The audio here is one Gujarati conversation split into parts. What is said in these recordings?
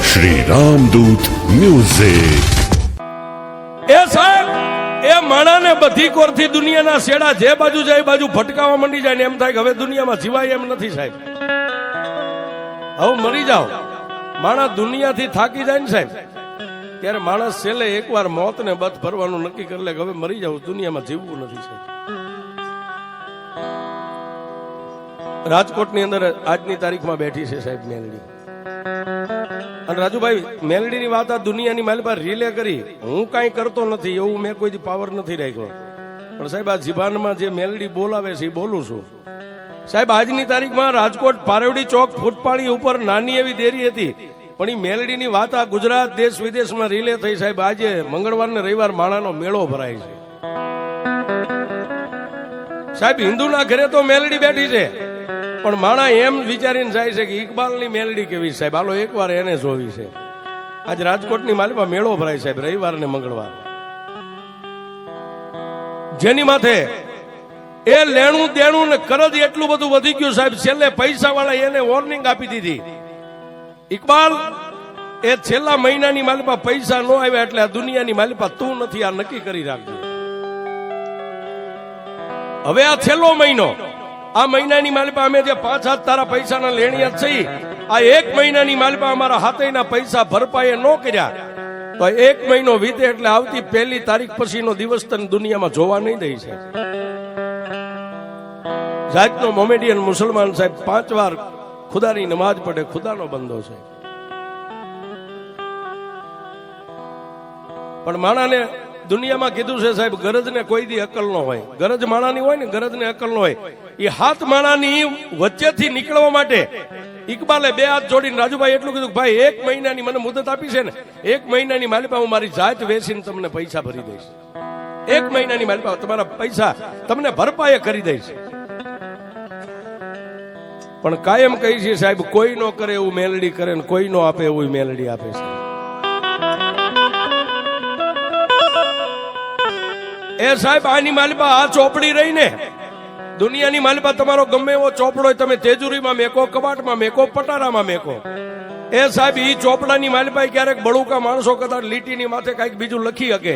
શ્રી રામદૂત મ્યુઝિક. એ સાહેબ, એ માણાને બધી કોરથી દુનિયાના શેડા જે બાજુ જાય એ બાજુ ફટકાવા માંડી જાય ને એમ થાય કે હવે દુનિયામાં જીવાય એમ નથી સાહેબ. હવે મરી જાઓ. માણસ દુનિયાથી થાકી જાય ને સાહેબ. ત્યારે માણસ છેલ્લે એકવાર મોતને બધ ભરવાનું નક્કી કરી લે કે હવે મરી જાવ દુનિયામાં જીવવું નથી સાહેબ. રાજકોટની અંદર આજની તારીખમાં બેઠી છે સાહેબ મેલડી. અને રાજુભાઈ, મેલડીની વાત આ દુનિયાની મારી પાસે રિલે કરી. હું કાંઈ કરતો નથી, એવું મેં કોઈ પાવર નથી રાખ્યો. પણ સાહેબ, આ જીભાનમાં જે મેલડી બોલાવે છે, એ બોલું છું. સાહેબ, આજની તારીખમાં રાજકોટ પારેવડી ચોક ફૂટપાળી ઉપર નાની એવી દેરી હતી. પણ એ મેલડીની વાત આ ગુજરાત દેશ વિદેશમાં રિલે થઈ સાહેબ. આજે મંગળવાર ને રવિવાર માળાનો મેળો ભરાય છે. સાહેબ, હિન્દુના ઘરે તો મેલડી બેઠી છે. પણ માણા એમ વિચારીને જાય છે કે ઇકબાલની મેલડી કેવી સાહેબ, હાલો, એકવાર એને જોવી છે. આજ રાજકોટની માલિપા મેળો ભરાય સાહેબ, રવિવાર ને મંગળવાર. જેની માથે એ લેણું દેણું ને કરજ એટલું બધું વધી ગયું સાહેબ, છેલ્લે પૈસા વાળા એને વોર્નિંગ આપી દીધી. ઇકબાલ, એ છેલ્લા મહિનાની માલિપા પૈસા ન આવ્યા એટલે આ દુનિયાની માલિપા તું નથી, આ નક્કી કરી રાખજો. હવે આ છેલ્લો મહિનો. આ મહિનાની માલિપા અમે જે પાંચ હાથ તારા પૈસાના લેણિયા છે આ એક મહિનાની માલિપા અમારા હાથેના પૈસા ભરપાઈએ ન કર્યા. તો એક મહિનો વીતે એટલે આવતી પહેલી તારીખ પછીનો દિવસ તને દુનિયામાં જોવા નહીં દઈ છે. જાતનો મોમેડિયન મુસલમાન સાહેબ પાંચ વાર ખુદાની નમાજ પડે, ખુદાનો બંધો છે. પણ માણાને દુનિયામાં કીધું છે સાહેબ ગરજ ને કોઈ દી અકલ નો હોય. ગરજ માણાની હોય ને ગરજ ને અકલ નો હોય. એ હાથ માણાની વચ્ચેથી નીકળવા માટે ઇકબાલે બે હાથ જોડીને રાજુભાઈ એટલું કીધું ભાઈ, એક મહિનાની મને મુદત આપી છે ને, એક મહિનાની માલિપા હું મારી જાત વેચીને તમને પૈસા ભરી દઈશ. એક મહિનાની માલિપા તમારા પૈસા તમને ભરપાઈ કરી દઈશ. પણ કાયમ કહી છે સાહેબ, કોઈ નો કરે એવું મેલડી કરે ને કોઈ નો આપે એવું મેલડી આપે છે. એ સાહેબ, આની માલિપા આ ચોપડી રહી ને દુનિયાની માલિપા તમારો ગમે એવો ચોપડો હોય, તમે તેજુરીમાં મેકો, કબાટમાં મેકો, પટારામાં મેકો. એ સાહેબ, ઈ ચોપડાની માલિપા ક્યારેક બળુકા માણસો કદાચ લીટીની માથે કંઈક બીજું લખી શકે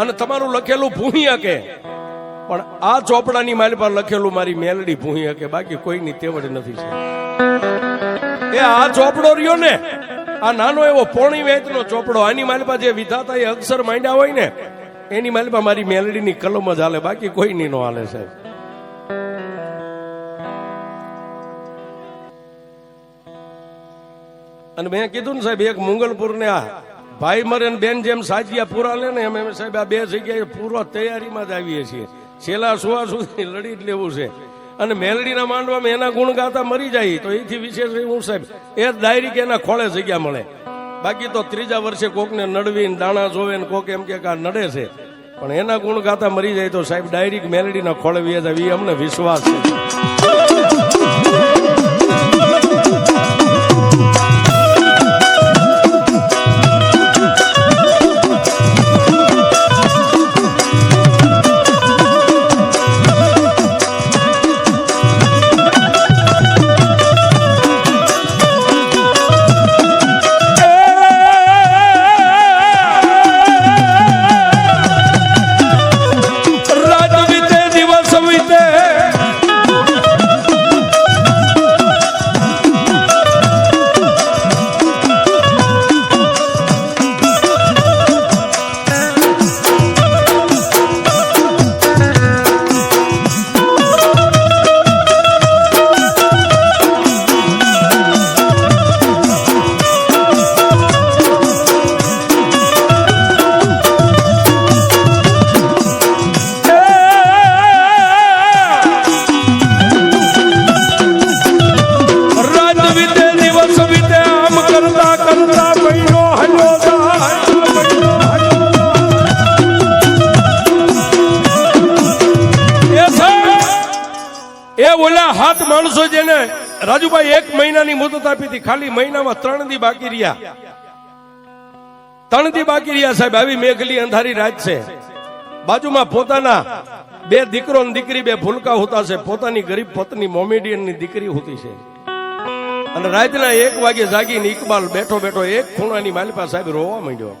અને તમારું લખેલું ભૂહી શકે પણ આ ચોપડાની માલિપા લખેલું મારી મેલડી ભૂહી શકે બાકી કોઈની તેવડ નથી છે એ આ ચોપડો રહ્યો ને, આ નાનો એવો પોણી વેચનો ચોપડો, આની માલિપા જે વિધાતા એ અક્ષર માંડ્યા હોય ને એની માલિપા મારી મેલડીની કલમ જ હાલે, બાકી કોઈ નહીં નો હાલે સાહેબ. અને મેં કીધું ને સાહેબ, એક મુંગલપુર ને આ ભાઈ મરે બેન જેમ સાજિયા પૂરા લે ને એમ સાહેબ, આ બે જગ્યાએ પૂરો તૈયારીમાં જ આવીએ છીએ. છેલ્લા સુવા સુધી લડી જ લેવું છે. અને મેલડીના માંડવામાં એના ગુણ ગાતા મરી જાય, તો એથી વિશેષ હું સાહેબ, એ ડાયરી કે એના ખોળે જગ્યા મળે. બાકી તો ત્રીજા વર્ષે કોકને નડવીને દાણા જોવે ને કોક એમ કે આ નડે છે. પણ એના ગુણ ગાતા મરી જાય તો સાહેબ ડાયરેક્ટ મેલેડીના ખોળે વી જાય એ અમને વિશ્વાસ છે. માણસો જેને રાજુભાઈ એક મહિનાની મુદત આપી હતી, ખાલી મહિનામાં ત્રણ દી બાકી રહ્યા. ત્રણ દી બાકી રહ્યા સાહેબ, આવી મેઘલી અંધારી રાત છે. બાજુમાં પોતાના બે દીકરો દીકરી બે ફૂલકા હોતા છે. પોતાની ગરીબ પત્ની મોમેડિયનની દીકરી હોતી છે. અને રાતના એક વાગે જાગીને ઇકબાલ બેઠો બેઠો એક ખૂણાની માલિપા સાહેબ રોવા માંડ્યો.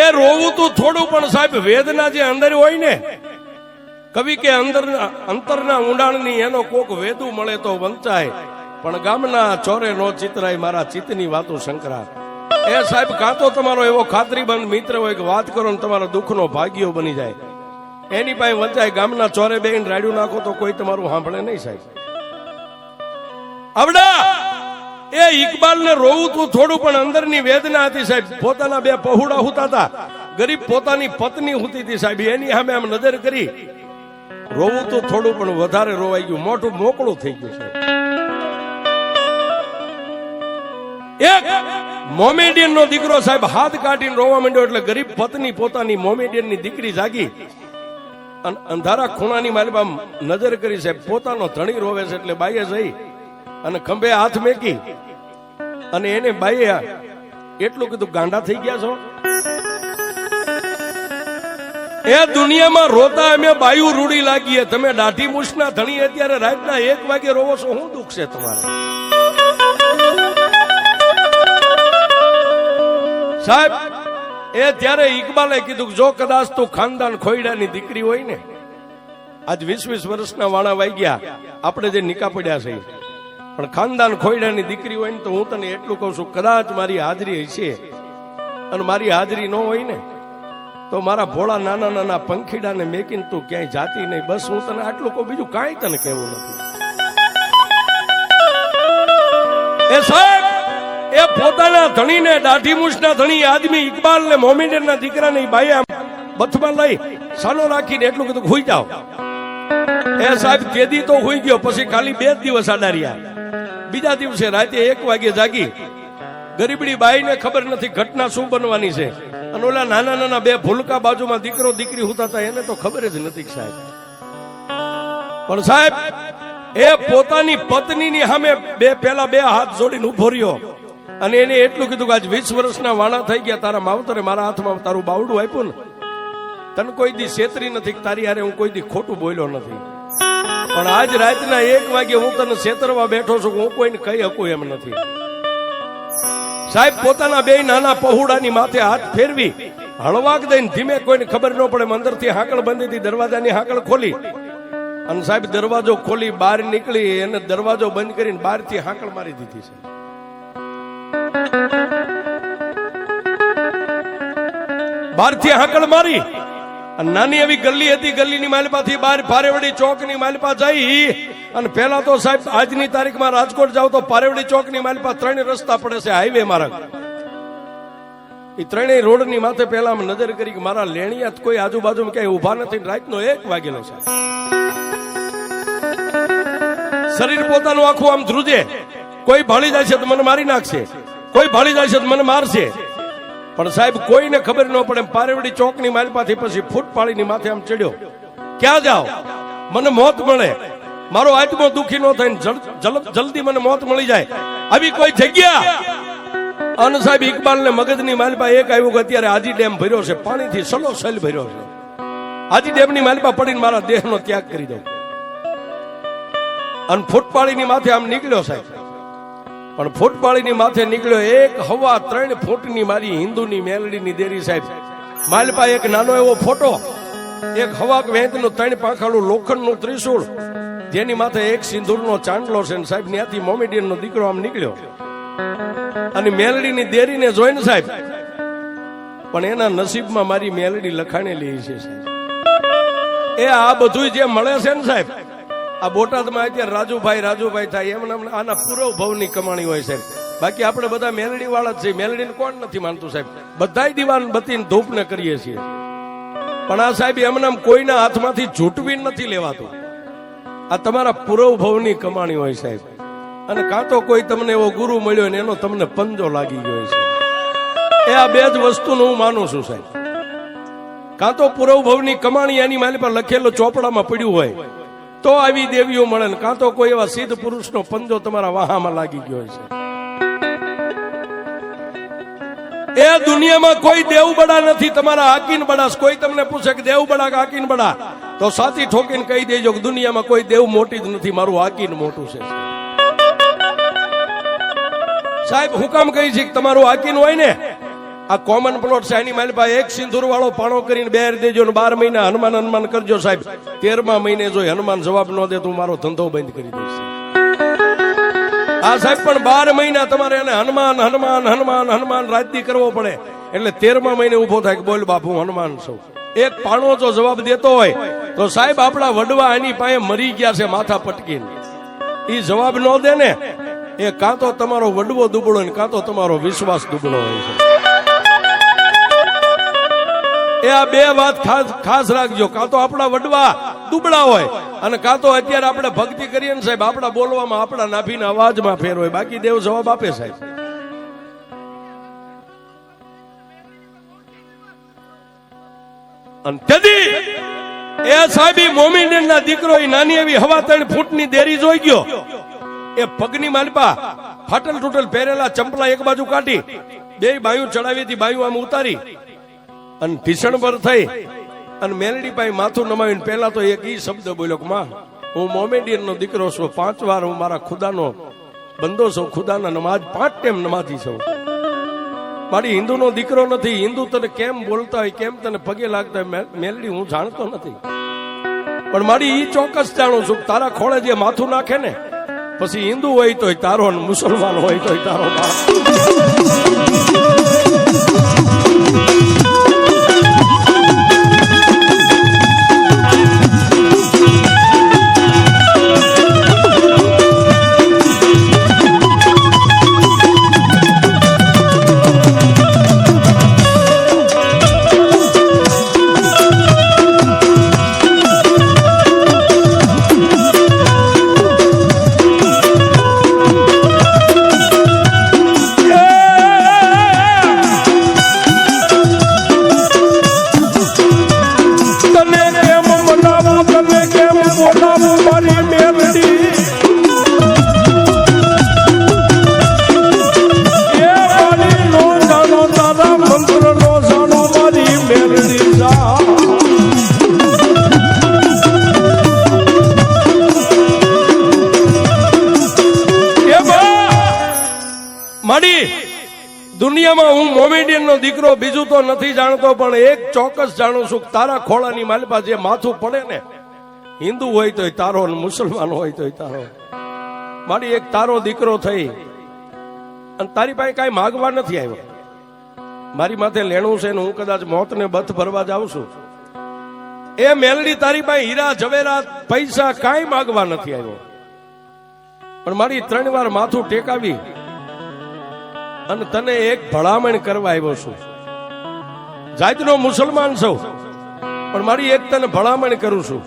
એ રોવું તું થોડું પણ સાહેબ, વેદના જે અંદર હોય ને કવિ કે અંદર અંતરના ઊંડાણની એનો કોક વેદુ મળે તો વંચાય. પણ ગામના ચોરે નો ચિતરાય મારા ચિત્તની વાતો શંકરા. એ સાહેબ, કાં તો તમારો એવો ખાતરીબંધ મિત્ર હોય કે વાત કરો ને તમારો દુઃખનો ભાગ્યો બની જાય. એની પાસે વંચાય ગામના ચોરે બેન રાડ્યું નાખો તો કોઈ તમારું સાંભળે નહીં સાહેબ. આવડા! એ ઇકબાલ ને રોવું તું થોડું પણ અંદરની વેદના હતી સાહેબ. પોતાના બે પહુડા હુતા હતા. ગરીબ પોતાની પત્ની હુતી હતી સાહેબ. એની સામે આમ નજર કરી રોવું તો થોડું, પણ વધારે રોવાઈ ગયું. મોટું મોકળું થઈ ગયું છે. એક મોમેડિયન નો દીકરો સાહેબ હાથ કાઢીને રોવા માંડ્યો એટલે ગરીબ પત્ની પોતાની મોમેડિયનની દીકરી જાગી અને અંધારા ખૂણાની માલિબા નજર કરી સાહેબ, પોતાનો ધણી રોવે છે એટલે બાઈએ જઈ અને ખંભે હાથ મેકી અને એને બાઈએ એટલું કીધું, ગાંડા થઈ ગયા છો? એ દુનિયામાં રોતા અમે બાયુ રૂડી લાગીએ. તમે દાઢી મૂછના ધણી અત્યારે રાતના એક વાગે રોવો છો. શું દુઃખ છે તમારે? સાહેબ, એ ત્યારે ઇકબાલે કીધું જો કદાચ તું ખાનદાન ખોયડાની દીકરી હોય ને, આજ વીસ વીસ વર્ષના વાણા વાઈ ગયા. આપણે જે નિકા પડ્યા છે. પણ ખાનદાન ખોયડાની દીકરી હોય ને તો હું તને એટલું કહું છું, કદાચ મારી હાજરી હશે અને મારી હાજરી ન હોય ને તો મારા ભોળા નાના નાના પંખીડાને મેકીને તું ક્યાંય જાતી નહીં. બસ હું તને આટલું કહું, બીજું કાંઈ તને કહેવું નથી. એ સાહેબ, એ પોતાના ધણીને દાઢી મૂછના ધણી આદમી ઇકબાલ ને મોમેડરના દીકરાને આમ બથમાં લઈ સાનો રાખીને એટલું કીધું હોઈ જાઓ. એ સાહેબ, કેદી તો હુઈ ગયો, પછી ખાલી બે જ દિવસ આડા રહ્યા બીજા દિવસે રાતે એક વાગે જાગી. ગરીબડી બાઈને ખબર નથી ઘટના શું બનવાની છે. અને ઓલા નાના નાના બે ભૂલકા બાજુમાં દીકરો, દીકરી હોતા હતા એને તો ખબર જ નથી સાહેબ. પણ સાહેબ, એ પોતાની પત્નીની સામે બે પેલા બે હાથ જોડીને ઊભો રહ્યો. અને એને એટલું કીધું કે આજ વીસ વર્ષના વાણા થઈ ગયા, તારા માવતરે મારા હાથમાં તારું બાવડું આપ્યું ને. તને કોઈ દી છેતરી નથી તારી હારે હું કોઈ દી ખોટું બોલ્યો નથી. પણ આજ રાતના એક વાગે હું તને છેતરવા બેઠો છું હું કોઈને કહી શકું એમ નથી. સાહેબ, પોતાના બે નાના પહોળાની માથે હાથ ફેરવી હળવાક દઈને ધીમે કોઈને ખબર ન પડે અંદરથી હાંકળ હતી, દરવાજાની હાંકળ ખોલી. અને સાહેબ, દરવાજો ખોલી બહાર નીકળી અને દરવાજો બંધ કરીને બહારથી હાંકળ મારી દીધી છે. બહારથી હાંકળ મારી. નાની એવી ગલ્લી હતી ગલ્લીની માલપાથી બહાર પારેવડી ચોકની માલપા જઈ અને પહેલા તો સાહેબ, આજની તારીખમાં રાજકોટ જાવ તો પારેવડી ચોકની માલપા ત્રણ રસ્તા પડે છે હાઈવે મારા એ ત્રણેય રોડની માથે પહેલા નજર કરી કે મારા લેણિયા કોઈ આજુબાજુ ક્યાંય ઊભા નથી રાતનો એક વાગેલો છે શરીર પોતાનું આખું આમ ધ્રુજે. કોઈ ભાળી જાય છે તો મને મારી નાખશે. કોઈ ભાળી જાય છે તો મને મારશે. પણ સાહેબ, કોઈને ખબર ન પડે, પારેવડી ચોકની માલપાથી પછી ફૂટ પાડીની માથે આમ ચડ્યો. ક્યાં જાઓ? મને મોત મળે. મારો આત્મો દુખી ન થાય ને જલ- જલ- જલ્દી મને મોત મળી જાય. આવી કોઈ જગ્યા? અન સાહેબ ઇકબાલ ને મગજની માલપા એક આવ્યું કે અત્યારે આજી ડેમ ભર્યો છે, પાણીથી સલો સલ ભર્યો છે. આજી ડેમની માલપા પડીને મારા દેહનો ત્યાગ કરી દઉં. અને ફૂટપાળીની માથે આમ નીકળ્યો સાહેબ. પણ ફૂટપાળીની માથે નીકળ્યો એક હવા ત્રણ ફૂટની મારી હિન્દુની મેલડીની દેરી સાહેબ. માલપા એક નાનો એવો ફોટો, એક હવા વેંતનું ત્રણ પાંખાળું લોખંડનું ત્રિશુળ, જેની માથે એક સિંદૂરનો ચાંદલો છે ને સાહેબ, ત્યાંથી મોમેડિયનનો દીકરો આમ નીકળ્યો. અને મેલડીની દેરીને જોઈને સાહેબ, પણ એના નસીબમાં મારી મેલડી લખાણેલી છે એ આ બધું જે મળે છે ને સાહેબ આ બોટાદમાં અત્યારે રાજુભાઈ રાજુભાઈ થાય. એમ આના પૂરો ભવની કમાણી હોય સાહેબ બાકી આપણે બધા મેલડી વાળા જ છે મેલડીને કોણ નથી માનતું સાહેબ? બધાય દીવાન બતીને ધૂપને કરીએ છીએ. પણ આ સાહેબ એમને કોઈના હાથમાંથી ઝૂંટવી નથી લેવાતું. આ તમારા પૂરવ ભવની કમાણી હોય સાહેબ. અને કાં તો કોઈ તમને એવો ગુરુ મળ્યો ને એનો તમને પંજો લાગી ગયો છે એ આ બે જ વસ્તુનું હું માનું છું સાહેબ. કાં તો પૂરવ ભવની કમાણી એની માલી પર લખેલો ચોપડામાં પડ્યું હોય. તો આવી દેવીઓ મળે ને કાં તો કોઈ એવા સિદ્ધ પુરુષનો પંજો તમારા વાહામાં લાગી ગયો છે. એ દુનિયામાં કોઈ દેવ બડા નથી, તમારા હાકીન બડા કોઈ તમને પૂછે કે દેવ બડા કે હાકીન બડા? તો સાચી ઠોકીને કહી દેજો કે દુનિયામાં કોઈ દેવ મોટી જ નથી, મારું હાકીન મોટું છે. સાહેબ, હું કામ કહી છે કે તમારું હાકીન હોય ને આ કોમન પ્લોટ છે. એની મારી એક સિંદૂર વાળો પાણો કરીને બેર દેજો ને બાર મહિના હનુમાન હનુમાન કરજો સાહેબ. તેરમા મહિને જો હનુમાન જવાબ ન દે તો મારો ધંધો બંધ કરી દઈશ. આ સાહેબ, પણ બાર મહિના તમારે એને હનુમાન હનુમાન હનુમાન હનુમાન રાજદી કરવો પડે. એટલે તેરમા મહિને ઊભો થાય કે બોલ બાપુ હનુમાન છું. એક પાણો જો જવાબ દેતો હોય, તો સાહેબ આપણા વડવા એની પાસે મરી ગયા છે માથા પટકીને. એ જવાબ ન દે ને, એ કાં તો તમારો વડવો દુબળો ને કાં તો તમારો વિશ્વાસ દુબળો હોય છે. એ આ બે વાત ખાસ ખાસ રાખજો. કાં તો આપણા વડવા દુબળા હોય અને કાં તો અત્યારે આપણે ભક્તિ કરીએ ને સાહેબ, આપણા બોલવામાં આપણા નાભીના અવાજમાં ફેર હોય. બાકી દેવ જવાબ આપે સાહેબ. અને તેથી એ સાહેબી મોમિનેન દીકરો એ નાની એવી હવા ત્રણ ફૂટની દેરી જોઈ ગયો. એ પગની માલપા ફાટલ તૂટલ પહેરેલા ચંપલા એક બાજુ કાઢી, બે બાયું ચડાવી હતી, બાયું આમ ઉતારી. અને ભીષણ પર થઈ. અને મેલડી પાસે માથું નમાવીને પહેલા તો એક ઈ શબ્દ બોલ્યો કે, માં, હું મોમેડિયન નો દીકરો છું. પાંચ વાર હું મારા ખુદાનો બંદો છું. ખુદાના નમાજ પાંચ ટાઈમ નમાજી છું. મારી હિન્દુનો દીકરો નથી. હિન્દુ તને કેમ બોલતા હોય, કેમ તને પગે લાગતા હોય મેલડી, હું જાણતો નથી. પણ મારી ઈ ચોક્કસ જાણું છું તારા ખોળે જે માથું નાખે ને, પછી હિન્દુ હોય તોય તારો અને મુસલમાન હોય તોય તારો માડી, દુનિયામાં હું મોમેડિયન નો દીકરો, બીજું તો નથી જાણતો, પણ એક ચોક્કસ જાણું છું તારા ખોળાની માલપા જે માથું પડે ને, હિન્દુ હોય તોય તારો અને મુસલમાન હોય તોય તારો. મારી એક તારો દીકરો થઈ, અને તારી પાસે કાંઈ માગવા નથી આવ્યો. મારી માથે લેણું છે ને હું કદાચ મોતને બથ ભરવા જાઉં છું. એ મેલડી તારી પાસે હીરા જવેરાત પૈસા કાંઈ માગવા નથી આવ્યો. પણ મારી ત્રણ વાર માથું ટેકાવી અને તને એક ભલામણ કરવા આવ્યો છું. જાતનો મુસલમાન છું, પણ મારી એક તને ભલામણ કરું છું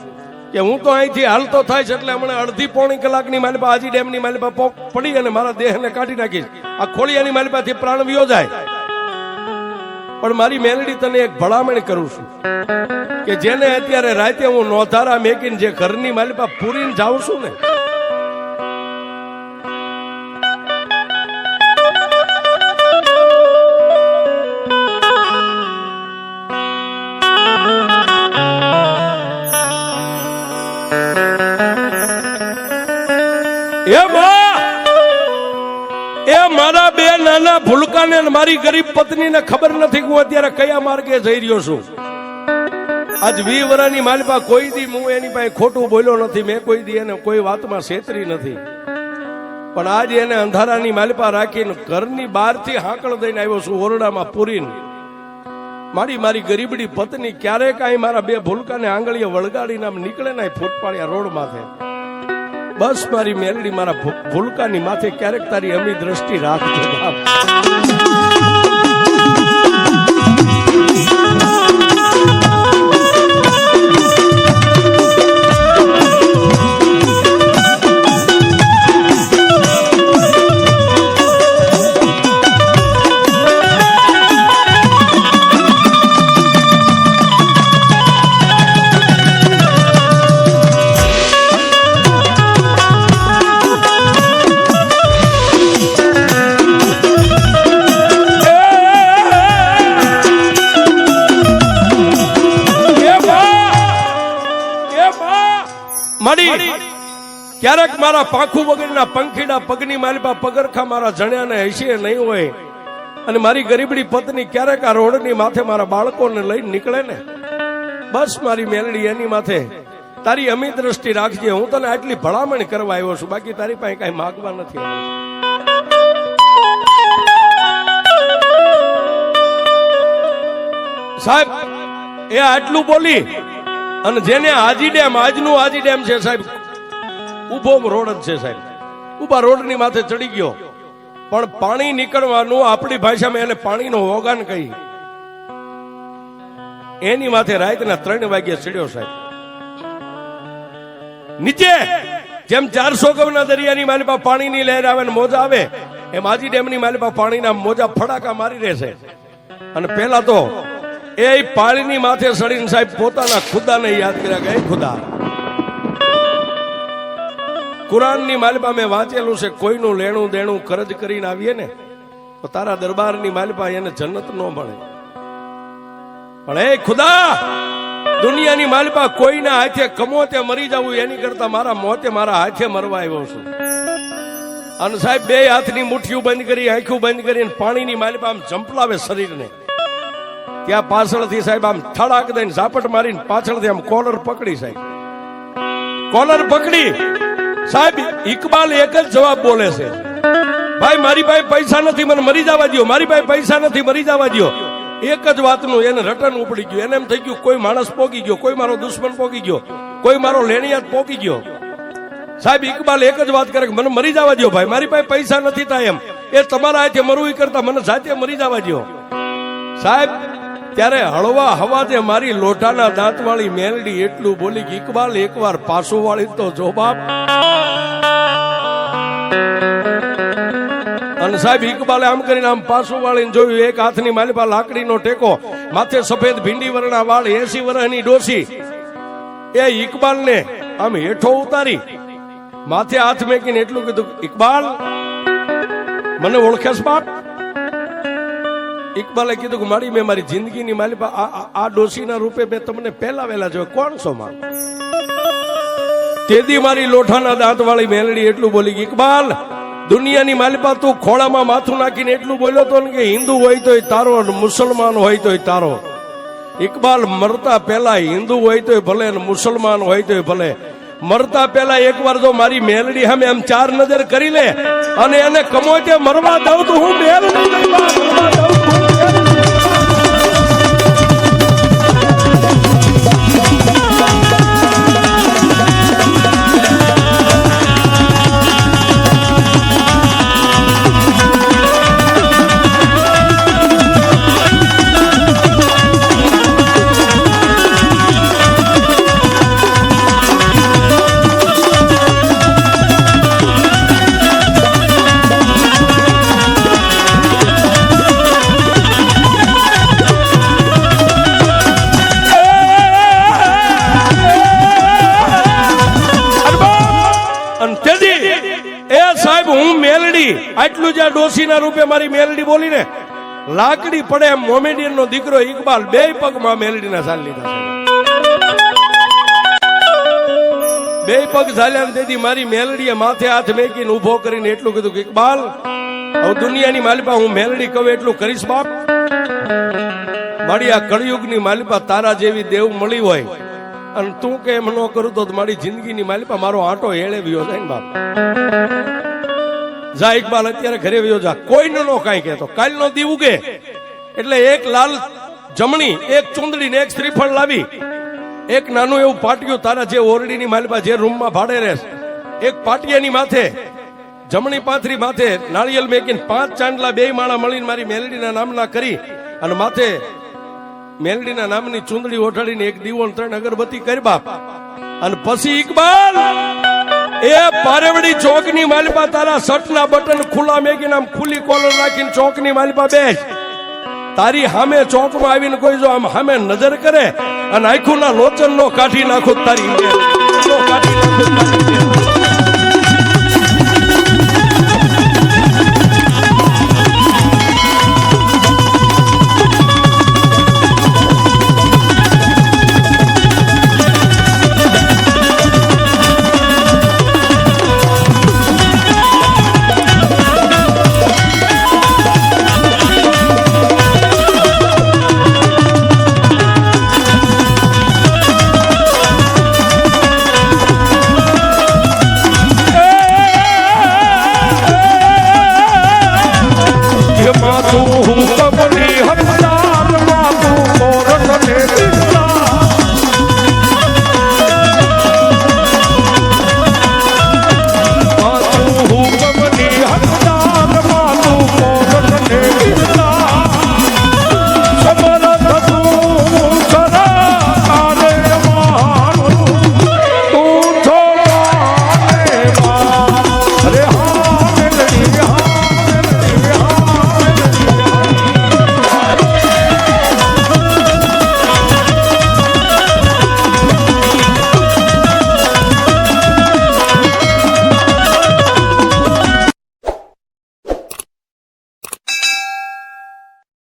કે હું તો અહીંથી હાલતો થાય છે એટલે હમણાં અડધી પોણી કલાકની માલિપા હાજી ડેમની માલિપા પોક પડી અને મારા દેહને કાઢી નાખીશ. આ ખોડિયાની માલિપાથી પ્રાણ વિયો જાય. પણ મારી મેલડી તને એક ભલામણ કરું છું કે જેને અત્યારે રાતે હું નોધારા મેકીને જે ઘરની માલિપા પૂરીને જાઉં છું ને નાના ભૂલકાને મારી ગરીબ પત્નીને ખબર નથી હું અત્યારે કયા માર્ગે જઈ રહ્યો છું. આજ વી વરાની માલિપા કોઈ દી હું એની પાસે ખોટું બોલ્યો નથી, મેં કોઈ દી એને કોઈ વાતમાં છેતરી નથી. પણ આજ એને અંધારાની માલિપા રાખીને ઘરની બહારથી હાંકળ દઈને આવ્યો છું ઓરડામાં પૂરીને. મારી મારી ગરીબડી પત્ની ક્યારેક કાંઈ મારા બે ભૂલકાને આંગળીએ વળગાડીને આમ નીકળે ને ફૂટપાળિયા રોડ માથે. બસ મારી મેલડી મારા ભૂલકાની માથે ક્યારેક તારી અમી દ્રષ્ટિ રાખજો બાપ. ક્યારેક મારા પાંખું વગરના પંખીડા પગની માલિપા પગરખા મારા જણ્યાને હસીએ નહીં હોય. અને મારી ગરીબડી પત્ની ક્યારેક આ રોડની માથે મારા બાળકોને લઈને નીકળે ને? બસ મારી મેલડી એની માથે. તારી અમી દ્રષ્ટિ રાખજે, હું તને આટલી ભલામણ કરવા આવ્યો છું. બાકી તારી પાસે કઈ માગવા નથી સાહેબ, એ આટલું બોલી, અને જેને હાજી ડેમ, આજનું હાજી ડેમ છે સાહેબ ઊભો રોડ જ છે સાહેબ. ઊભા રોડની માથે ચડી ગયો. પણ પાણી નીકળવાનું આપણી ભાષામાં એને પાણીનો ઓગાન કહી. એની માથે રાતના ત્રણ વાગ્યે ચડ્યો સાહેબ. નીચે! જેમ ચારસો ગવના દરિયાની માલિપા પાણીની લહેર આવે ને મોજા આવે, એમ આજી ડેમની માલિપા પાણીના મોજા ફડાકા મારી રહેશે અને પહેલા તો એ પાણીની માથે સડીને સાહેબ પોતાના ખુદાને યાદ કર્યા કે "હે ખુદા કુરાનની માલિપા મેં વાંચેલું છે, કોઈનું લેણું દેણું કરજ કરીને આવીએ ને, તો તારા દરબારની માલિપા એને જન્નત ન મળે. પણ એ ખુદા, દુનિયાની માલિપા કોઈના હાથે કમો તે મરી જવું, એની કરતા મારા મોતે મારા હાથે મરવા આવ્યો છું. અને સાહેબ, બે હાથની મુઠ્ઠીઓ બંધ કરી, આંખું બંધ કરીને પાણીની માલિપા આમ જંપલાવે શરીરને. ત્યાં પાછળથી સાહેબ આમ થડાક દઈને ઝાપટ મારીને પાછળથી આમ કોલર પકડી સાહેબ. કોલર પકડી સાહેબ, ઇકબાલ એક જ જવાબ બોલે છે. ભાઈ, મારી પાસે પૈસા નથી, મને મરી જવા દો મારી પાસે પૈસા નથી, મરી જવા દો એક જ વાતનું એને રટન ઉપડી ગયું. એને એમ થઈ ગયું, કોઈ માણસ પોગી ગયો, કોઈ મારો દુશ્મન પોગી ગયો, કોઈ મારો લેણિયાત પોગી ગયો. સાહેબ, ઇકબાલ એક જ વાત કરે કે મને મરી જવા દો ભાઈ, મારી પાસે પૈસા નથી થાય એમ. એ તમારા હાથે મરવું કરતા મને જાતે મરી જવા દો સાહેબ ત્યારે હળવા હવાજે મારી લોઢાના દાંતવાળી મેલડી એટલું બોલી કે, ઇકબાલ, એકવાર પાછું વાળી તો જો બાપ. અને સાહેબ, ઇકબાલે આમ કરીને આમ પાછું વાળીને જોયું, એક હાથની માલિપા લાકડીનો ટેકો, માથે સફેદ ભીંડી વરણા વાળ, એસી વર્ષની ડોસી. એ ઇકબાલને આમ હેઠો ઉતારી, માથે હાથ મેકીને એટલું કીધું, ઇકબાલ, મને ઓળખેશ બાપ? ઇકબાલે કીધું કે મારી મેં મારી જિંદગીની માલિપા આ આ રૂપે મેં તમને પહેલા વહેલા જોયો. કોણ છો માં? તેદી મારી લોઠાના દાંત વાળી મેલડી એટલું બોલી ઇકબાલ, દુનિયાની માલિપા તું ખોળામાં માથું નાખીને એટલું બોલ્યો તો ને કે હિન્દુ હોય તોય તારો મુસલમાન હોય તોય તારો. ઇકબાલ, મરતા પહેલા હિન્દુ હોય તોય ભલે મુસલમાન હોય તોય ભલે. મરતા પહેલા એકવાર જો મારી મેલડી હમે આમ ચાર નજર કરી લે અને એને કમો મરવા દઉં તો હું મેલડી નહીં સાહેબ, હું મેલડી. આટલું જ આ ડોસીના રૂપે મારી મેલડી બોલી ને લાકડી પડે એમ મોમેડિયન નો દીકરો ઇકબાલ બે પગમાં મેલડીના સાલ લીધા બે પગ ઝાલ્યા તેથી મારી મેલડીએ માથે હાથ મેકીને ઊભો કરીને એટલું કીધું કે, ઇકબાલ, હવે દુનિયાની માલિપા હું મેલડી કહું એટલું કરીશ બાપ. મારી આ કળિયુગની માલિપા તારા જેવી દેવ મળી હોય અને તું કે એમ ન કરું તો મારી જિંદગીની માલિપા મારો આંટો એળે વ્યો જાય ને બાપ. જા ઇકબાલ, અત્યારે ઘરે વયો જા. કોઈનો નો કાંઈ કહેતો. કાલનો દી ઉગે. એટલે એક લાલ જમણી, એક ચુંદડી ને એક શ્રીફળ લાવી. એક નાનું એવું પાટિયું તારા જે ઓરડીની માલબા જે રૂમમાં ભાડે રહે એક પાટિયાની માથે, જમણી પાથરી માથે નાળિયેર મેકીને પાંચ ચાંદલા બે માળા મળીને મારી મેલડીના નામના કરી અને માથે મેલડીના નામની ચુંદડી ઓઢાડીને એક દીવો ત્રણ અગરબત્તી કરી બાપ. અને પછી ઇકબાલ! એ પારેવડી ચોકની માલિપા તારા શર્ટના બટન ખુલ્લા મેગી આમ ખુલ્લી કોલર રાખીને ચોકની માલિપા બેસ તારી સામે ચોકમાં આવીને કોઈ જો આમ સામે નજર કરે અને આખું ના લોચન નો કાઢી નાખો તારી નો કાઢી નાખો.